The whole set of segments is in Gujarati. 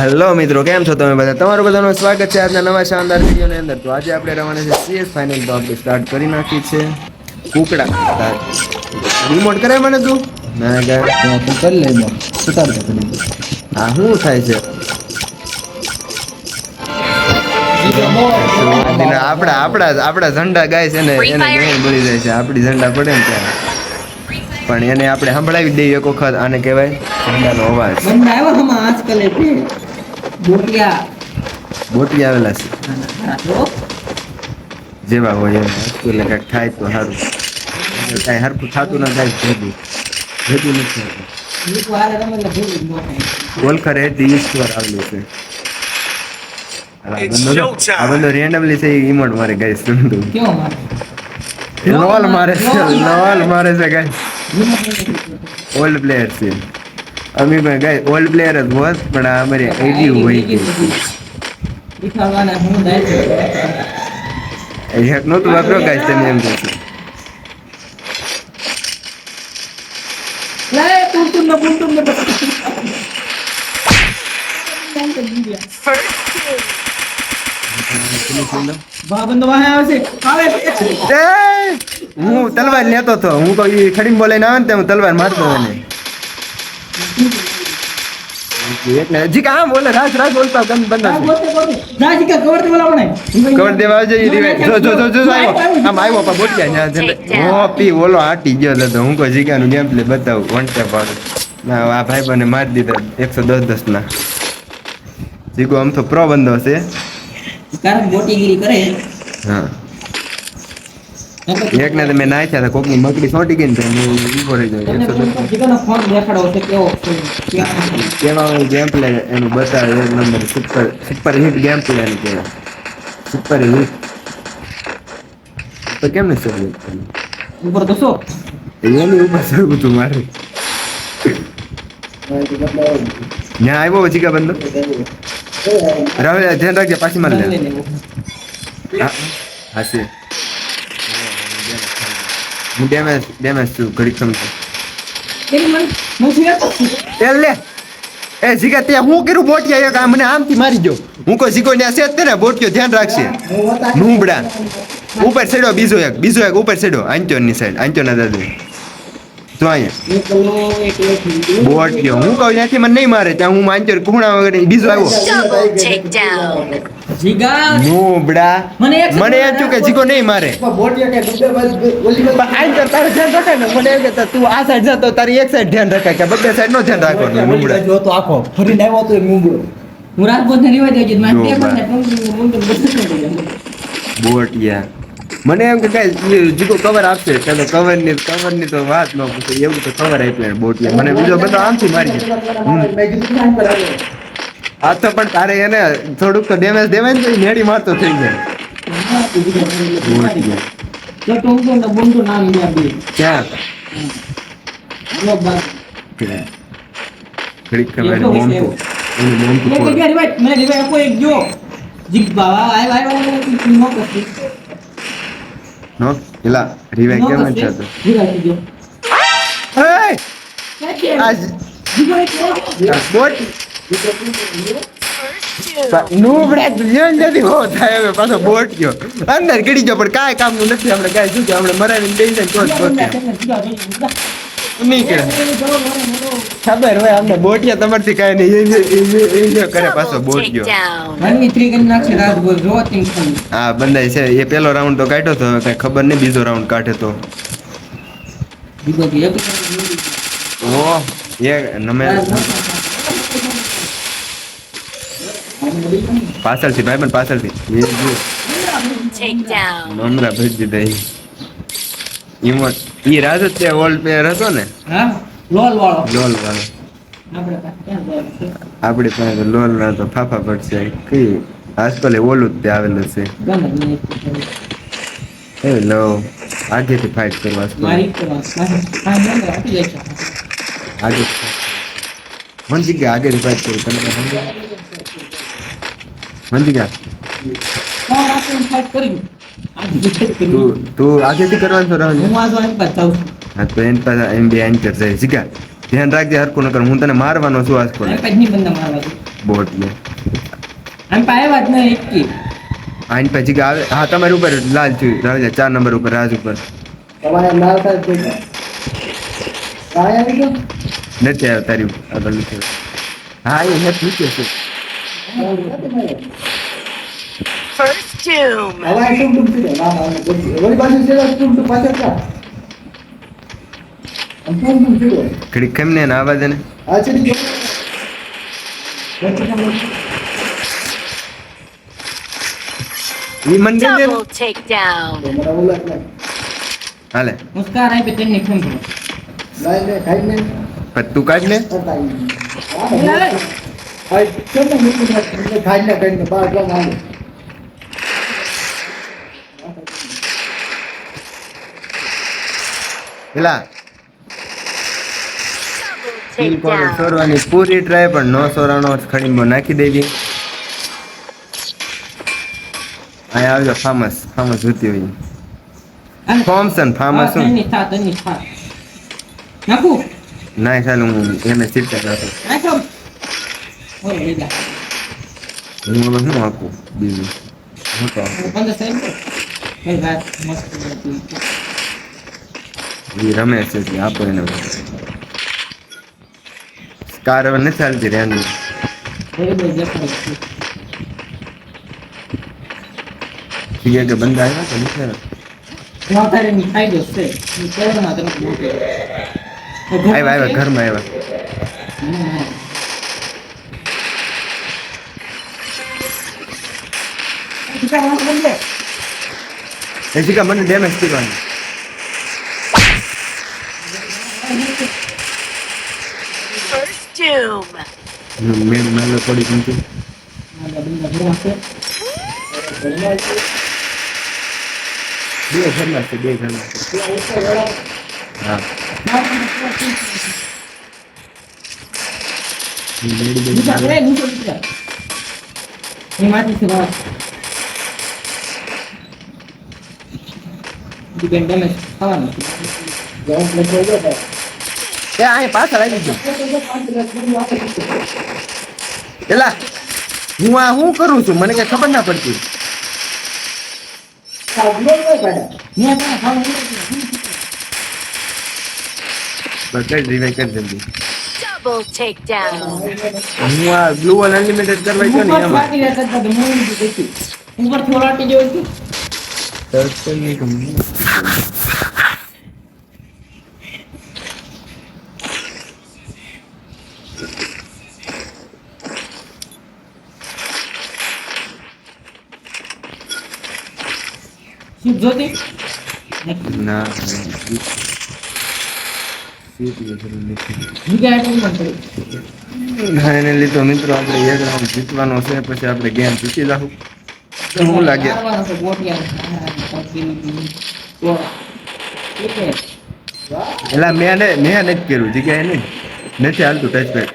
હેલો મિત્રો કેમ છો તમે બધા? તમારું બધાનું સ્વાગત છે આજના નવા શાનદાર વિડીયોની અંદર. તો આજે આપણે રવાના છે સીએસ ફાઇનલ તો આપણે સ્ટાર્ટ કરી નાખી છે. કુકડા. રિમોટ કરે મને તું? ના કર તું કરી લે બોલ સુતાર તો કરી દે હા શું થાય છે? આપણા આપણા આપણા ઝંડા ગાય છે ને એને ઘણી બોલી જાય છે. આપણી ઝંડા પડે ને ત્યારે પણ એને આપણે સંભળાવી દઈએ એક વખત. આને કહેવાય ઝંડાનો અવાજ. બંધ બોટિયા આવેલા છે. જેવા હોય એમ એટલે કાંઈક થાય તો સારું. કાંઈ હરખું થતું ના થાય ભેગું. ભેગું નથી. ઓલખર ઈશ્વર આવેલું છે. આ બંદો રેન્ડમલી છે ઈમોટ મારે ગાય સુંદુ કેવો મારે? છે મારે. છે ગાય. ઓલ્ડ પ્લેયર છે. અમે પણ ગાય ઓલ્ડ પ્લેયર જ હોત પણ આ અમારી આઈડી હોય ગઈ. હેક નહોતું વાપરો ગાય તમે એમ કહો. ને ને! હું તલવાર લેતો હતો હું તો ખડી બોલાઈને આવે ને હું તલવાર મારતો એને એટલે હજી કામ બોલે રાજ રાજ બોલતા ગમ આ બંધ બોલતે બોલતે. કવર દેવા જો જો જો જો જો આમ આવ્યો પા બોટ ગયા ત્યાં ઓ પી ઓલો આટી ગયો તો હું કોઈ જીગાનું ગેમ પ્લે બતાવું વન ટેપ ના આ ભાઈ બને મારી દીધા એકસો દસ દસ ના જીગો આમ તો પ્રો બંધો છે. કારણ મોટીગીરી કરે. હા. એક ને તમે નાખ્યા હતા કોકની મકડી સોટી ગઈ ને ઊભો રહી ગયો એકસો દસ ફોન દેખાડો છે? કેવો ગેમ પ્લે એનું બતાવે એક number super super hit game play એનું કહેવાય. Super hit. તો કેમ ને સર ઉપર તો શું? એની ઉપર સરવું તું મારે. ત્યાં આવ્યો પછી કા બંધ? રાહુલ ધ્યાન રાખજે પાછી મારી લે હા હું ડેમેજ ડેમેજ છું ઘડીક સમજ. એ લે. એ જીગા તે હું કર્યું? બોટિયા એક મને આમથી મારી ગયો હું કોઈ જીગો ને છે તે ને બોટિયો ધ્યાન રાખશે. નુબડા ઉપર ચડ્યો બીજો એક બીજો એક ઉપર ચડ્યો આંચો ની સાઈડ આંચો ના દાદુ. જો અહીંયા. બોટિયો હું કહું ત્યાંથી મને નહીં મારે. ત્યાં હું આંચોર કુણા વગર બીજો આવ્યો. નુબડા મને એમ થયું કે જીગો નહીં મારે. મને એમ કે તું આ સાઈડ જતો તારી એક સાઈડ ધ્યાન રાખે કે બબ્બે સાઈડ નો ધ્યાન રાખવાનું જો તો આખો. ફરીને આવ્યો તો હું રિવાજ મારે બોટિયા મને એમ કે કઈ જીગો કવર આપશે. તો કવરની કવરની તો વાત ન પૂછે. એવું તો કવર આપ્યું ને મને બીજો બધો આમથી મારી ગયો. આ તો પણ તારે એને થોડુંક તો ડેમેજ દેવાય ને નેડી મારતો થઈ જાય ક્યાં? ઘડીક મોમતું એનું મોમતું મને જીગ બાવા આય આય આય નો ఇలా નો એલા રિવાઈ કેમ જ થતો રિવાજ જો બોટ નુબડા ધ્યાન નથી હો થાય હવે પાછો બોટ ગયો અંદર ગડી ગયો પણ કાંઈ કામનું નથી આપણે કાંઈ શું કે આપણે મરાવીને બેસી જાય તો ખબર હોય અમને બોટિયા તમારથી કાંઈ નહીં. એ જે- એ જે- એ જે કરે પાછો બોટ ગયો Takedown. રણની થ્રી રાત બોલ જો તીન હા બંધાય છે. એ પેલો રાઉન્ડ તો કાઢ્યો તો હવે કઈ ખબર નહીં બીજો રાઉન્ડ કાઢે તો. બીજો કે એક ઓ એ નમે પાછળથી ભાઈ પણ પાછળથી. મમરા ભરી દીધા ઈ. ઈ રાજ તે ઓલ્ડ પ્લેયર હતો ને? હા? લોલ વાળો. લોલ વાળો. આપડે પાસે ક્યાં લોલ ના તો ફાફા પડશે કઈ આજકાલ એ ઓલું જ તે આવેલું છે. હેલો. એ આગેથી ફાઇટ કરવા આગે મંજી ગયા આગેથી ફાઇટ કરી તમે સમજો. મંજી ગયા. કરી કરી તું તું આગેથી કરવાનું હું હા તો એમ બે એન્કર જાય જીગા ધ્યાન રાખજે હરકું નકર હું તને મારવાનો છું આજ કોને. મારવા બોટ ને આમ આઈન પછી આવે હા તમારી ઉપર લાલ થયું રાજા ચાર નંબર ઉપર રાજ ઉપર. તમારે લાલ થાય છે આવી ગયો? નથી આવ્યો તારી આગળ નથી હા એ નથી છે doom. ઘડીક કેમ ને આવા દે ને તેની કરો લાઈ લે, લે. તું કાઢ. આ લે, લે, બહાર ને હાલો. પેલા takedown. સોરવાની પૂરી ટ્રાય પણ નો સોરાનો ખડીમાં નાખી દેવી અહીંયા આવજો ફામસ ફામસ જોતી હોય. થોમસન ફામસ હા, શું? ના ચાલ હું એને ચિંતા લીધા હું શું આપું? બીજું હું તો ઈ રમે છે એટલે આપો એને કાર હવે નથી બરોબર દેખાય ઠીક કે બંધ આવ્યા નથી આવ્યા? ઘરમાં આવ્યા. એ શીખા મને ડેમેજ કરવાની First doom. મેં મેલો પડી ગમતી બે ઘરમાં છે બે ઘરમાં છે હા ઈ લેડી બેડી નીચે આવે. રે, નીચે, નીચે. એમાંથી છે વાત. ડિપેન્ડ ડેમેજ એ અહીં પાછળ આવી ગયો. એલા હું આ શું કરું છું? મને કઈ ખબર ના પડતી. રીવાઈ કરી જલ્દી Double takedown. હું આ બ્લુ વોલ અનલિમિટેડ કરવા ગયો ને એમાં. હતું. શું જોતી? ના સીટની જરૂર નથી. બીજા item માં કરી. ના એને લીધો મિત્રો આપણે એક રાઉન્ડ જીતવાનો છે પછી આપણે ગેમ જીતી જાહું તો શું લાગે મારવાનો છે ગોટિયા. હા, પછી તો ઠીક છે. એલા મેં ને મેં નથી કર્યું જગ્યાએ નહીં નથી હાલતું ટચ પેડ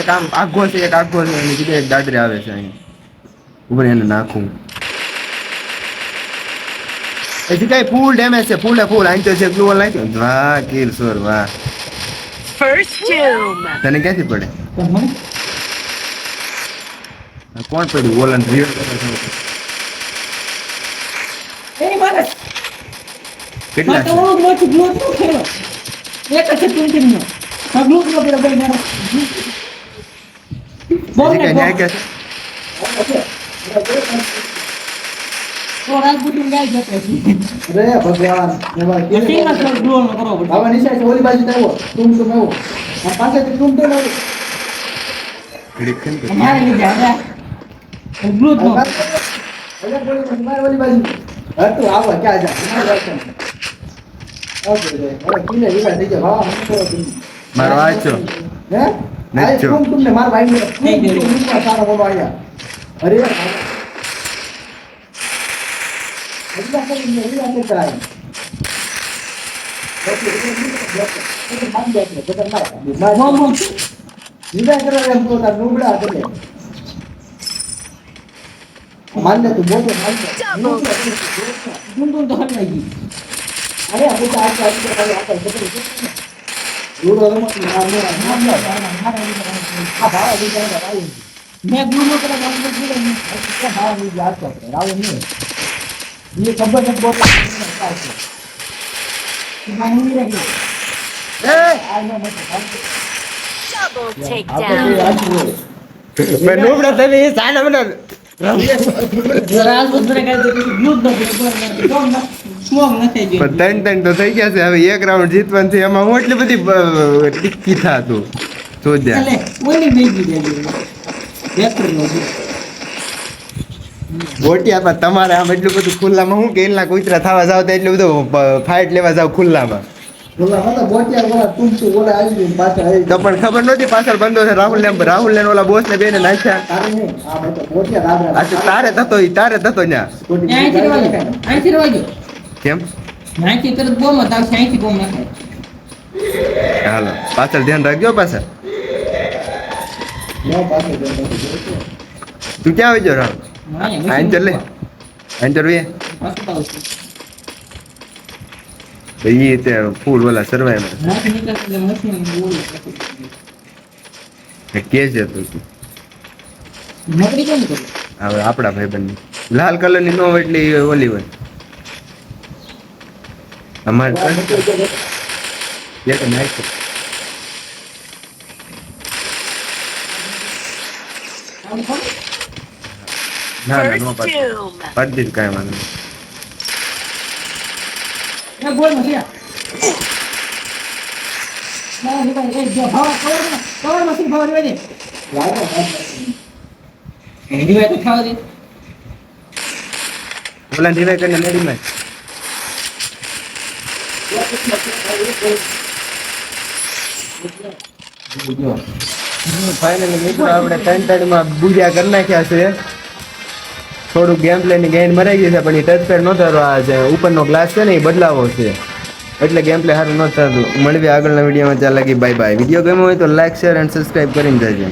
એક આમ આઘો છે એક આઘો છે એની જગ્યાએ એક દાદરી આવે છે અહીં ઉપર એને નાખું એ જગ્યાએ ફૂલ ડેમેજ છે ફૂલે ફૂલ અહીં તો છે બ્લુ વોલ નાખ્યો વાહ કિલ સોર વાહ First doom. તને ક્યાંથી પડે કોણ પડ્યું વોલન રિયલ એ મારે કેટલા છે તો તો ગાય જતો રે ભગવાન એમાં થોડો નો. હવે ઓલી બાજુ આવો આવો. આ આવો. મારે. બોલી ઓલી બાજુ. હા તું આવો ક્યાં જા? મારી બાજુ. આવજો રે. હવે કિલ્લે વિલા થઈ ગયા હા હું તો મારો આ હે? ટૂમ ને માર ભાઈ ને સારો બોલો આયા અરે એમ તો બોલો. અરે આપણે તો આ ચાલી તો ખાલી આપણે મેં ગુરુ કરતો રાવણ નહીં જોઈ. ત્રણ ત્રણ તો થઈ ગયા છે. હવે એક રાઉન્ડ જીતવાનું છે. એમાં હું એટલી બધી ટીકી થતું. સોજ્યા ચાલે, ઓલી ભેગી દેજો. બેકરી નો છે. ગોટિયા પણ તમારે આમ એટલું બધું ખુલ્લામાં હું કે? એલના કુતરા થવા જાવ તો એટલું બધું ફાઇટ લેવા જાવ ખુલ્લામાં. બોલા હતા બોટિયા બોલા તું તું બોલા આવી ગયું પાછળ તો પણ ખબર નહોતી પાછળ બંધો છે રાહુલ ને રાહુલ ને ઓલા બોસ ને બેને નાખ્યા. તારે થતો તારે થતો. કેમ. હાલો પાછળ ધ્યાન રાખજો પાછળ. ન તું ક્યાં આવી જાવ રાહુલ? અહીંયા આઈન ચાલે આઈન ચાલવી પાછું પાછું. ઈ તે ફૂલ ઓલા સર્વાઈવ. કે છે તું હવે આપણા ભાઈ લાલ કલરની નો હોય એટલે ઓલી હોય અમારે એક નાખ આમ કોણ? ના ના નો First પાડી દીધ કાંઈ વાંધો બોલ નથી માં, માં કરીને માં ફાઇનલી મિત્રો આપણે ત્રણ ત્રણમાં બુજ્યા કરી નાખ્યા છે. થોડુંક ગેમ પ્લેની ની મરાઈ ગઈ છે, પણ એ ટચ પેડ નહોતો જે ઉપરનો ગ્લાસ છે ને, એ બદલાવો છે. એટલે ગેમ પ્લે સારું ન થતું. મળવી આગળના વિડીયોમાં ચાલે કે બાય બાય વીડિયો ગમ્યો હોય તો લાઈક શેર એન્ડ સબસ્ક્રાઈબ કરીને જજો.